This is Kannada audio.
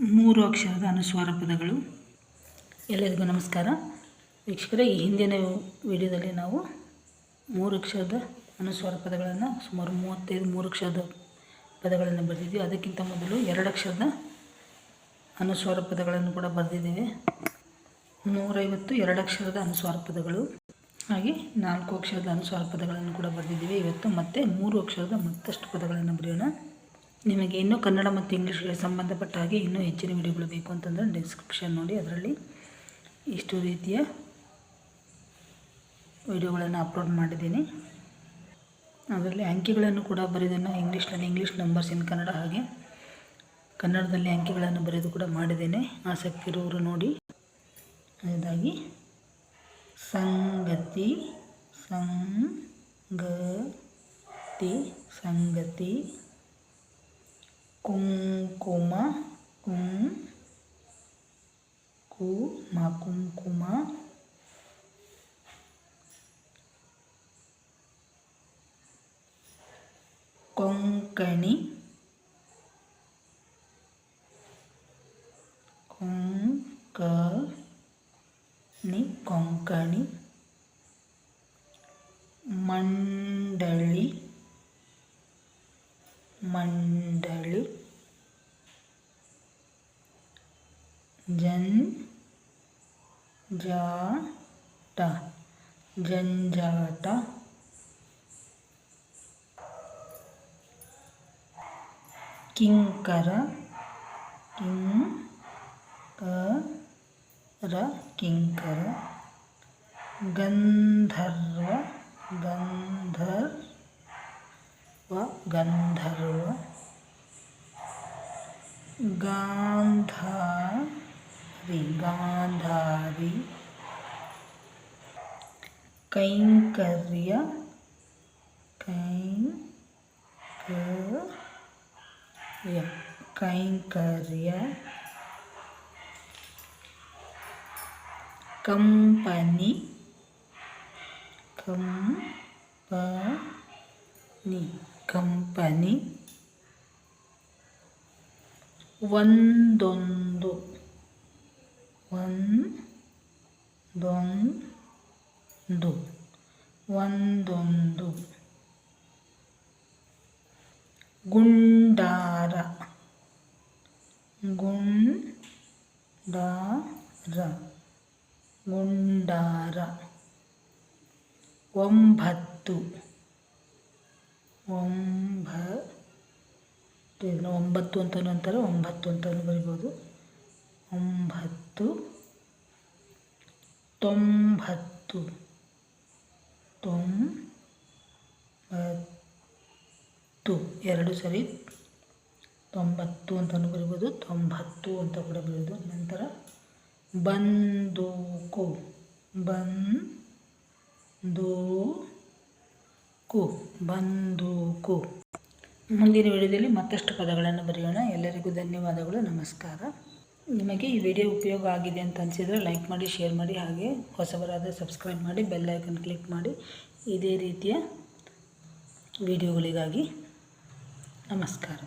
ಮೂರು ಅಕ್ಷರದ ಅನುಸ್ವಾರ ಪದಗಳು. ಎಲ್ಲರಿಗೂ ನಮಸ್ಕಾರ. ವೀಕ್ಷಕರೇ, ಈ ಹಿಂದಿನ ವಿಡಿಯೋದಲ್ಲಿ ನಾವು ಮೂರು ಅಕ್ಷರದ ಅನುಸ್ವಾರ ಪದಗಳನ್ನು ಸುಮಾರು ಮೂವತ್ತೈದು ಮೂರು ಅಕ್ಷರದ ಪದಗಳನ್ನು ಬರೆದಿದ್ವಿ. ಅದಕ್ಕಿಂತ ಮೊದಲು ಎರಡು ಅಕ್ಷರದ ಅನುಸ್ವಾರ ಪದಗಳನ್ನು ಕೂಡ ಬರೆದಿದ್ದೇವೆ. ನೂರೈವತ್ತು ಎರಡು ಅಕ್ಷರದ ಅನುಸ್ವಾರ ಪದಗಳು. ಹಾಗೆ ನಾಲ್ಕು ಅಕ್ಷರದ ಅನುಸ್ವಾರ ಪದಗಳನ್ನು ಕೂಡ ಬರೆದಿದ್ದೀವಿ. ಇವತ್ತು ಮತ್ತೆ ಮೂರು ಅಕ್ಷರದ ಮತ್ತಷ್ಟು ಪದಗಳನ್ನು ಬರೆಯೋಣ. ನಿಮಗೆ ಇನ್ನೂ ಕನ್ನಡ ಮತ್ತು ಇಂಗ್ಲೀಷ್ಗೆ ಸಂಬಂಧಪಟ್ಟ ಹಾಗೆ ಇನ್ನೂ ಹೆಚ್ಚಿನ ವಿಡಿಯೋಗಳು ಬೇಕು ಅಂತಂದರೆ ಡಿಸ್ಕ್ರಿಪ್ಷನ್ ನೋಡಿ, ಅದರಲ್ಲಿ ಇಷ್ಟು ರೀತಿಯ ವಿಡಿಯೋಗಳನ್ನು ಅಪ್ಲೋಡ್ ಮಾಡಿದ್ದೀನಿ. ಅದರಲ್ಲಿ ಅಂಕಿಗಳನ್ನು ಕೂಡ ಬರೆದನ್ನು ಇಂಗ್ಲೀಷ್ನಲ್ಲಿ ಇಂಗ್ಲೀಷ್ ನಂಬರ್ಸ್ ಇನ್ ಕನ್ನಡ ಹಾಗೆ ಕನ್ನಡದಲ್ಲಿ ಅಂಕಿಗಳನ್ನು ಬರೆದು ಕೂಡ ಮಾಡಿದ್ದೇನೆ. ಆಸಕ್ತಿ ಇರುವವರು ನೋಡಿ. ಅದಾಗಿ ಸಂಗತಿ ಸಂಗತಿ ಸಂಗತಿ. kumkuma kum ku ma kumkuma kongkani kongkani kongkani mandali. Mandali. जन जाटा जनजाटा किंकर किंकर किंकर। गंधर्व गंधर्व गंधर्व। गांधा Gandhari Gandhari ಕೈಂಕರ್ಯ ಕೈಂಕರ್ಯ ಕೈಂಕರ್ಯ company company company ಒಂದೊಂದು ಒಂದೊಂದು ಒಂದೊಂದು ಗುಂಡಾರ ಗುಂಡಾರ ಗುಂಡಾರ ಒಂಬತ್ತು ಒಂಬತ್ತು ಇದನ್ನು ಒಂಬತ್ತು ಅಂತಲೂ ಅಂತಾರೆ ಒಂಬತ್ತು ಅಂತಲೂ ಬರಿಬೋದು ಒಂಬತ್ತು, ತೊಂಬತ್ತು ತೊಂಬತ್ತು. ಎರಡು ಸರಿ, ತೊಂಬತ್ತು ಅಂತಲೂ ಬರಿಬೋದು, ತೊಂಬತ್ತು ಅಂತ ಕೂಡ ಬರೆಯೋದು ನಂತರ ಬಂದೂಕು ಬಂದೂಕು ಬಂದೂಕು. ಮುಂದಿನ ವಿಡಿಯೋದಲ್ಲಿ ಮತ್ತಷ್ಟು ಪದಗಳನ್ನು ಬರೆಯೋಣ. ಎಲ್ಲರಿಗೂ ಧನ್ಯವಾದಗಳು. ನಮಸ್ಕಾರ. ನಿಮಗೆ ಈ ವಿಡಿಯೋ ಉಪಯೋಗ ಆಗಿದೆ ಅಂತ ಅನಿಸಿದರೆ ಲೈಕ್ ಮಾಡಿ, ಶೇರ್ ಮಾಡಿ ಹಾಗೆ ಹೊಸಬರಾದರೆ ಸಬ್ಸ್ಕ್ರೈಬ್ ಮಾಡಿ, ಬೆಲ್ ಐಕನ್ ಕ್ಲಿಕ್ ಮಾಡಿ. ಇದೇ ರೀತಿಯ ವಿಡಿಯೋಗಳಿಗಾಗಿ ನಮಸ್ಕಾರ.